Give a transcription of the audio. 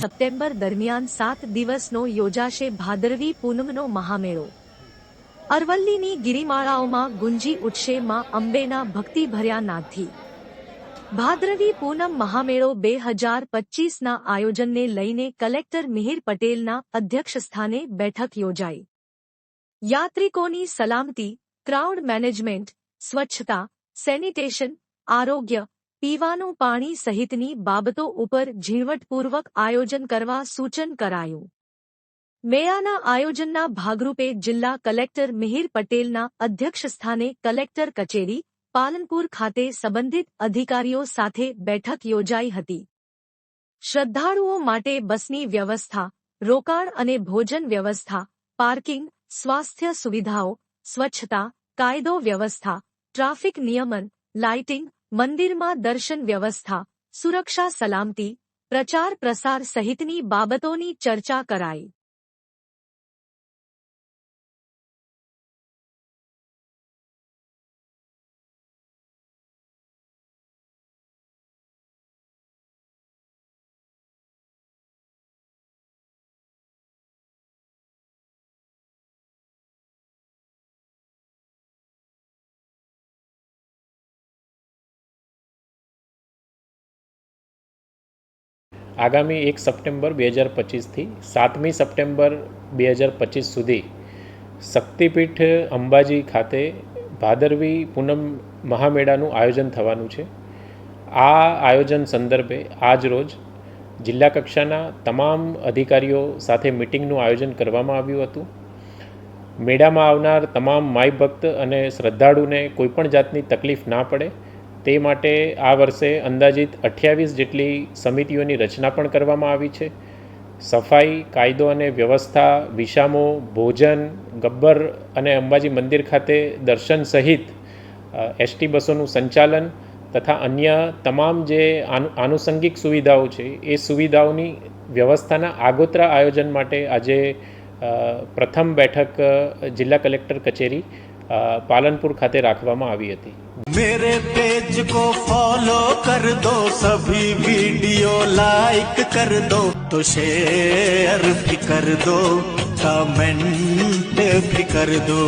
September દરમિયાન સાત દિવસનો યોજાશે ભાદરવી પૂનમનો મહામેળો. અરવલ્લીની ગિરિમાળાઓમાં ગુંજી ઉઠશે માં અંબેના ભક્તિભર્યા નાદથી ભાદ્રવી પૂનમ મહામેળો બે હજાર પચીસના આયોજનને લઈને કલેક્ટર મિહિર પટેલના અધ્યક્ષસ્થાને બેઠક યોજાઈ. યાત્રિકોની સલામતી, ક્રાઉડ મેનેજમેન્ટ, સ્વચ્છતા, સેનિટેશન, આરોગ્ય પીવાનું પાણી સહિતની બાબતો ઉપર ઝીણવટપૂર્વક આયોજન કરવા સૂચન કરાયું. મેળાના આયોજનના ભાગરૂપે જિલ્લા કલેક્ટર મિહિર પટેલના અધ્યક્ષસ્થાને કલેક્ટર કચેરી, પાલનપુર ખાતે સંબંધિત અધિકારીઓ સાથે બેઠક યોજાઈ હતી. શ્રદ્ધાળુઓ માટે બસની વ્યવસ્થા, રોકાણ અને ભોજન વ્યવસ્થા, પાર્કિંગ, સ્વાસ્થ્ય સુવિધાઓ, સ્વચ્છતા, કાયદો વ્યવસ્થા, ટ્રાફિક નિયમન, લાઇટિંગ મંદિરમાં દર્શન વ્યવસ્થા સુરક્ષા સલામતી પ્રચાર પ્રસાર સહિતની બાબતોની ચર્ચા કરાઈ. આગામી એક સપ્ટેમ્બર બે હજાર પચીસથી સાતમી સપ્ટેમ્બર બે હજાર પચીસ સુધી શક્તિપીઠ અંબાજી ખાતે ભાદરવી પૂનમ મહામેળાનું આયોજન થવાનું છે. આ આયોજન સંદર્ભે આજ રોજ જિલ્લા કક્ષાના તમામ અધિકારીઓ સાથે મિટિંગનું આયોજન કરવામાં આવ્યું હતું. મેળામાં આવનાર તમામ માય ભક્ત અને શ્રદ્ધાળુને કોઈપણ જાતની તકલીફ ના પડે તે માટે આ વર્ષે અંદાજિત અઠ્યાવીસ જેટલી સમિતિઓની રચના પણ કરવામાં આવી છે. સફાઈ, કાયદો અને વ્યવસ્થા વિષામો ભોજન, ગબ્બર અને અંબાજી મંદિર ખાતે દર્શન સહિત એસટી બસોનું સંચાલન તથા અન્ય તમામ જે આનુષંગિક સુવિધાઓ છે, એ સુવિધાઓની વ્યવસ્થાના આગોતરા આયોજન માટે આજે પ્રથમ બેઠક જિલ્લા કલેક્ટર કચેરી પાલનપુર ખાતે રાખવામાં આવી હતી मेरे पेज को फॉलो कर दो सभी वीडियो लाइक कर दो तो शेयर भी कर दो कमेंट भी कर दो